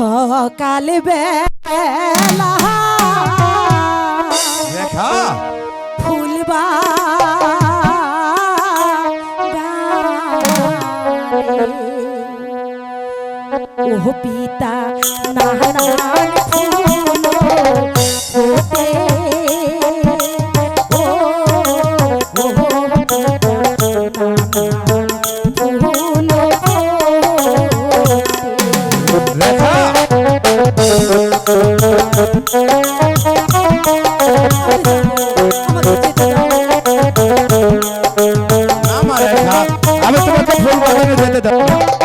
সকাল বেলা ফুলবা ও পিতা নারায়ণ আমি তোমাকে ফুল বাগানে যেতে দেবো।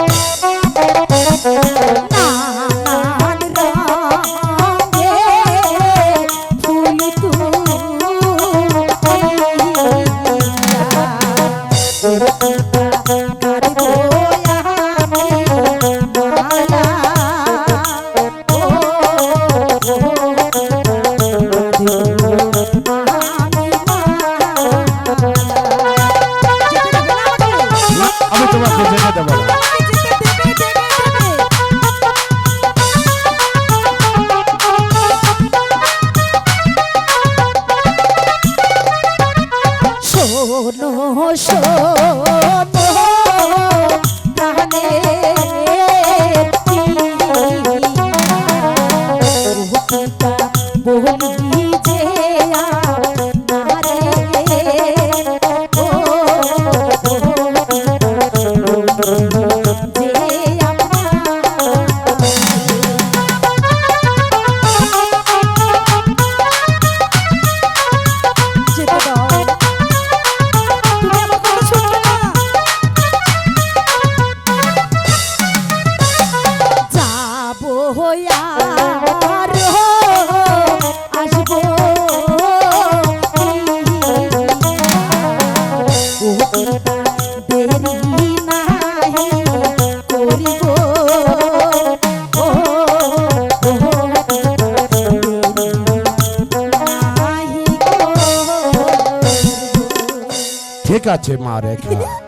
ঠিক আছে মা রেখা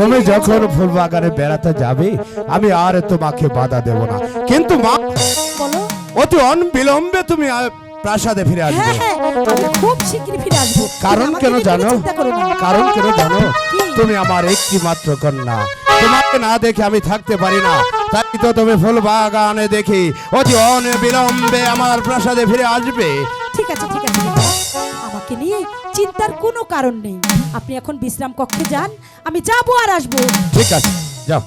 তুমি? যখন ফুল বাগানে বেড়াতে যাবে আমি আর তোমাকে বাধা দেব না। কিন্তু মা অতি অনবিলম্বে তুমি প্রাসাদে ফিরে আসবে। হ্যাঁ হ্যাঁ খুব শিগগিরই ফিরে আসব। কারণ কেন জানো? কারণ কেন জানো? তুমি আমার একটি মাত্র কন্যা। তোমাকে না দেখে আমি থাকতে পারি না। তাই তো তুমি ফুল বাগানে দেখি অতি অনবিলম্বে আমার প্রাসাদে ফিরে আসবে। ঠিক আছে ঠিক আছে। আমাকে নিয়ে চিন্তার কোনো কারণ নেই। আপনি এখন বিশ্রাম কক্ষে যান, আমি যাব আর আসব। ঠিক আছে, যাও।